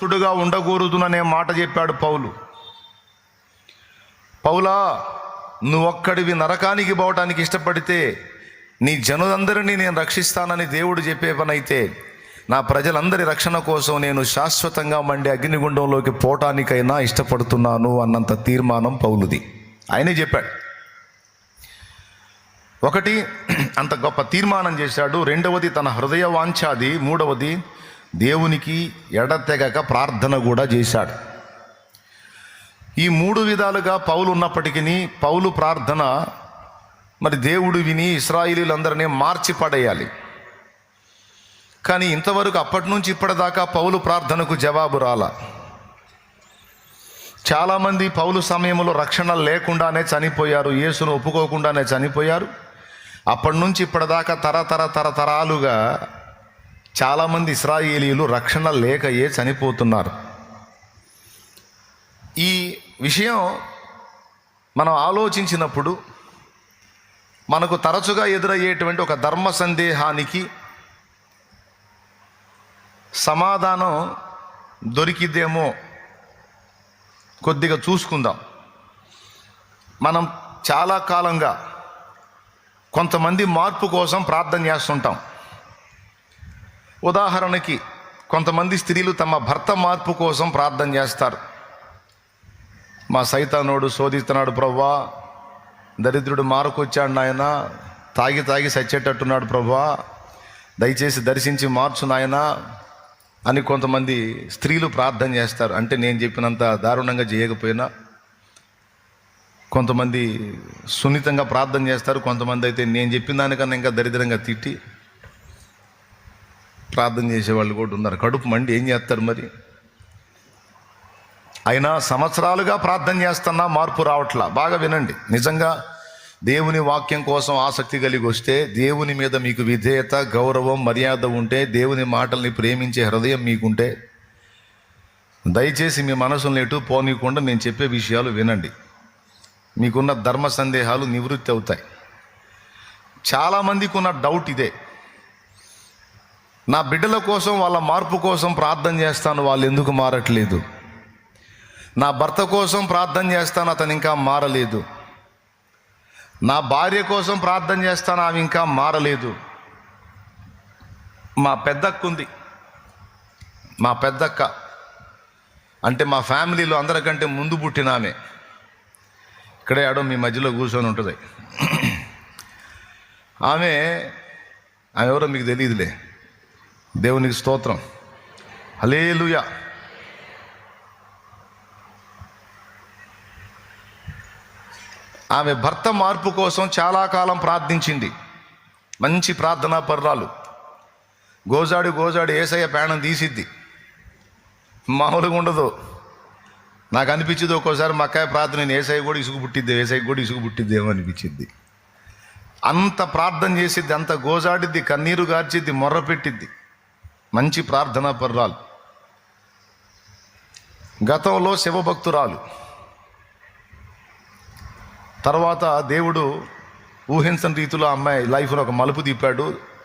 తుడుగా ఉండకూడదుననే మాట చెప్పాడు పౌలు. పౌలా నువ్వొక్కడివి నరకానికి పోవటానికి ఇష్టపడితే నీ జనులందరినీ నేను రక్షిస్తానని దేవుడు చెప్పే పనైతే నా ప్రజలందరి రక్షణ కోసం నేను శాశ్వతంగా మండే అగ్నిగుండంలోకి పోవటానికైనా ఇష్టపడుతున్నాను అన్నంత తీర్మానం పౌలుది. ఆయనే చెప్పాడు. ఒకటి అంత గొప్ప తీర్మానం చేశాడు. రెండవది తన హృదయ వాంఛాది. మూడవది దేవునికి ఎడతెగక ప్రార్థన కూడా చేశాడు. ఈ మూడు విధాలుగా పౌలు ఉన్నప్పటికీ పౌలు ప్రార్థన మరి దేవుడు విని ఇస్రాయిలీలందరినీ మార్చి పడేయాలి. కానీ ఇంతవరకు అప్పటి నుంచి ఇప్పటిదాకా పౌలు ప్రార్థనకు జవాబు రాల. చాలామంది పౌలు సమయంలో రక్షణ లేకుండానే చనిపోయారు యేసును ఒప్పుకోకుండానే చనిపోయారు. అప్పటి నుంచి ఇప్పటిదాకా తరతర తరతరాలుగా చాలామంది ఇస్రాయేలీలు రక్షణ లేకయే చనిపోతున్నారు. ఈ విషయం మనం ఆలోచించినప్పుడు మనకు తరచుగా ఎదురయ్యేటువంటి ఒక ధర్మ సందేహానికి సమాధానం దొరికిద్దేమో కొద్దిగా చూసుకుందాం. మనం చాలా కాలంగా కొంతమంది మార్పు కోసం ప్రార్థన చేస్తుంటాం. ఉదాహరణకి కొంతమంది స్త్రీలు తమ భర్త మార్పు కోసం ప్రార్థన చేస్తారు. మా సైతానోడు శోధిస్తున్నాడు ప్రవ్వా దరిద్రుడు మారుకొచ్చాడు నాయన తాగి తాగి సచ్చేటట్టున్నాడు ప్రవ్వా దయచేసి దర్శించి మార్చు నాయన అని కొంతమంది స్త్రీలు ప్రార్థన చేస్తారు. అంటే నేను చెప్పినంత దారుణంగా చేయకపోయినా కొంతమంది సున్నితంగా ప్రార్థన చేస్తారు. కొంతమంది అయితే నేను చెప్పిన దానికన్నా ఇంకా దరిద్రంగా తిట్టి ప్రార్థన చేసేవాళ్ళు కూడా ఉన్నారు. కడుపు మండి ఏం చేస్తారు మరి? అయినా సంవత్సరాలుగా ప్రార్థన చేస్తున్నా మార్పు రావట్లా. బాగా వినండి. నిజంగా దేవుని వాక్యం కోసం ఆసక్తి కలిగి వస్తే దేవుని మీద మీకు విధేయత గౌరవం మర్యాద ఉంటే దేవుని మాటల్ని ప్రేమించే హృదయం మీకుంటే దయచేసి మీ మనసులను ఎటు పోనీయకుండా నేను చెప్పే విషయాలు వినండి. మీకున్న ధర్మ సందేహాలు నివృత్తి అవుతాయి. చాలామందికి ఉన్న డౌట్ ఇదే. నా బిడ్డల కోసం వాళ్ళ మార్పు కోసం ప్రార్థన చేస్తాను వాళ్ళు ఎందుకు మారట్లేదు? నా భర్త కోసం ప్రార్థన చేస్తాను అతను ఇంకా మారలేదు. నా భార్య కోసం ప్రార్థన చేస్తాను ఆమె ఇంకా మారలేదు. మా పెద్దక్కుంది. మా పెద్దక్క. అంటే మా ఫ్యామిలీలో అందరికంటే ముందు పుట్టిన ఆమె. ఇక్కడే ఆడో మీ మధ్యలో కూర్చొని ఉంటుంది. ఆమె ఆమె ఎవరో మీకు తెలియదులే. దేవునికి స్తోత్రం. హలేలుయ ఆమె భర్త మార్పు కోసం చాలా కాలం ప్రార్థించింది. మంచి ప్రార్థనా పర్రాలు. గోజాడు గోజాడు ఏసయ్య పేణం తీసిద్ది. మామూలుగా ఉండదు. నాకు అనిపించింది ఒక్కోసారి మక్కాయ ప్రార్థన నేను ఏసయ్య కూడా ఇసుగు పుట్టిద్ది ఏసయ్య కూడా ఇసుగు పుట్టిద్దేమో అనిపించింది. అంత ప్రార్థన చేసిద్ది అంత గోజాడిద్ది కన్నీరు గార్చిద్ది మొర్ర పెట్టిద్ది. మంచి ప్రార్థనా పర్రాలు. గతంలో శివభక్తురాలు. తర్వాత దేవుడు ఊహించని రీతిలో అమ్మాయి లైఫ్లో ఒక మలుపు తిప్పాడు